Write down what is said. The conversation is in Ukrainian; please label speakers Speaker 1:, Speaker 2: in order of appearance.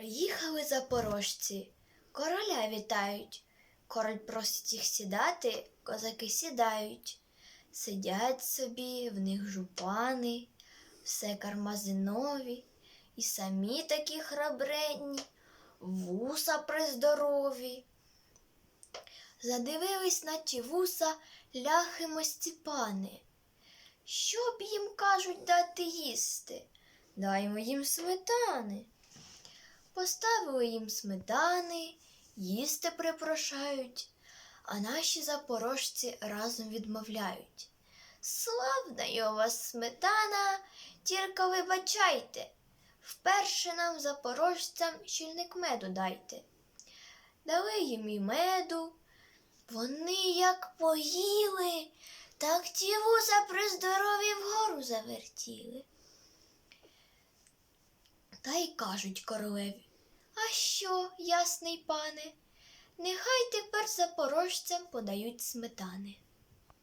Speaker 1: Приїхали запорожці, короля вітають. Король просить їх сідати, козаки сідають. Сидять собі, в них жупани, все кармазинові, і самі такі храбренні, вуса приздорові. Задивились на ті вуса ляхи мостіпани. Що б їм кажуть дати їсти? Даймо їм сметани. Поставили їм сметани, їсти припрошають, а наші запорожці разом відмовляють. Славна й у вас сметана, тільки вибачайте, вперше нам запорожцям щільник меду дайте. Дали їм і меду, вони як поїли, так ті вуса при здоров'ї вгору завертіли. Та й кажуть королеві, а що, ясний пане, нехай тепер запорожцям подають сметани.